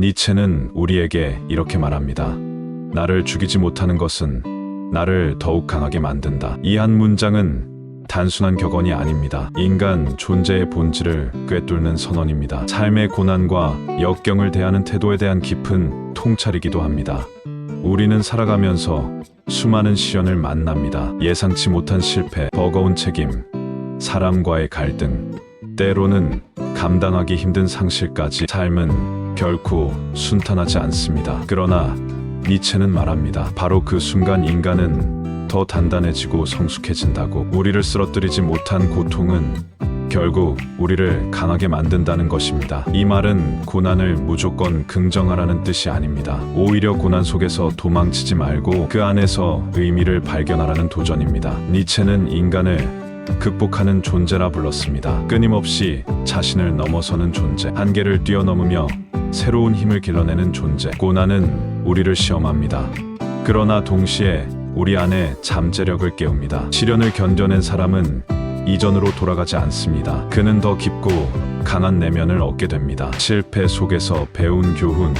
니체는 우리에게 이렇게 말합니다. 나를 죽이지 못하는 것은 나를 더욱 강하게 만든다. 이 한 문장은 단순한 격언이 아닙니다. 인간 존재의 본질을 꿰뚫는 선언입니다. 삶의 고난과 역경을 대하는 태도에 대한 깊은 통찰이기도 합니다. 우리는 살아가면서 수많은 시련을 만납니다. 예상치 못한 실패, 버거운 책임, 사람과의 갈등, 때로는 감당하기 힘든 상실까지 삶은 결코 순탄하지 않습니다. 그러나 니체는 말합니다. 바로 그 순간 인간은 더 단단해지고 성숙해진다고. 우리를 쓰러뜨리지 못한 고통은 결국 우리를 강하게 만든다는 것입니다. 이 말은 고난을 무조건 긍정하라는 뜻이 아닙니다. 오히려 고난 속에서 도망치지 말고 그 안에서 의미를 발견하라는 도전입니다. 니체는 인간을 극복하는 존재라 불렀습니다. 끊임없이 자신을 넘어서는 존재, 한계를 뛰어넘으며 새로운 힘을 길러내는 존재. 고난은 우리를 시험합니다. 그러나 동시에 우리 안에 잠재력을 깨웁니다. 시련을 견뎌낸 사람은 이전으로 돌아가지 않습니다. 그는 더 깊고 강한 내면을 얻게 됩니다. 실패 속에서 배운 교훈,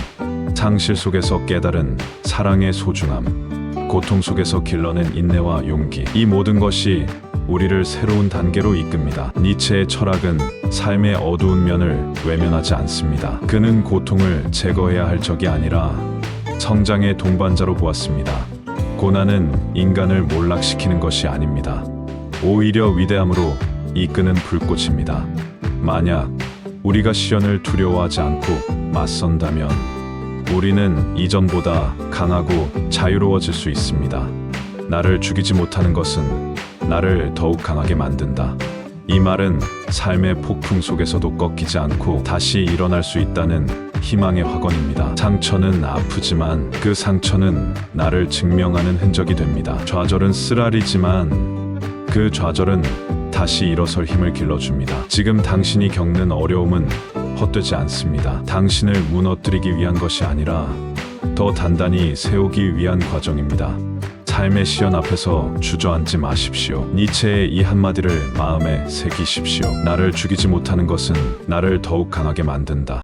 상실 속에서 깨달은 사랑의 소중함, 고통 속에서 길러낸 인내와 용기. 이 모든 것이 우리를 새로운 단계로 이끕니다. 니체의 철학은 삶의 어두운 면을 외면하지 않습니다. 그는 고통을 제거해야 할 적이 아니라 성장의 동반자로 보았습니다. 고난은 인간을 몰락시키는 것이 아닙니다. 오히려 위대함으로 이끄는 불꽃입니다. 만약 우리가 시련을 두려워하지 않고 맞선다면 우리는 이전보다 강하고 자유로워질 수 있습니다. 나를 죽이지 못하는 것은 나를 더욱 강하게 만든다. 이 말은 삶의 폭풍 속에서도 꺾이지 않고 다시 일어날 수 있다는 희망의 확언입니다. 상처는 아프지만 그 상처는 나를 증명하는 흔적이 됩니다. 좌절은 쓰라리지만 그 좌절은 다시 일어설 힘을 길러줍니다. 지금 당신이 겪는 어려움은 헛되지 않습니다. 당신을 무너뜨리기 위한 것이 아니라 더 단단히 세우기 위한 과정입니다. 삶의 시련 앞에서 주저앉지 마십시오. 니체의 이 한마디를 마음에 새기십시오. 나를 죽이지 못하는 것은 나를 더욱 강하게 만든다.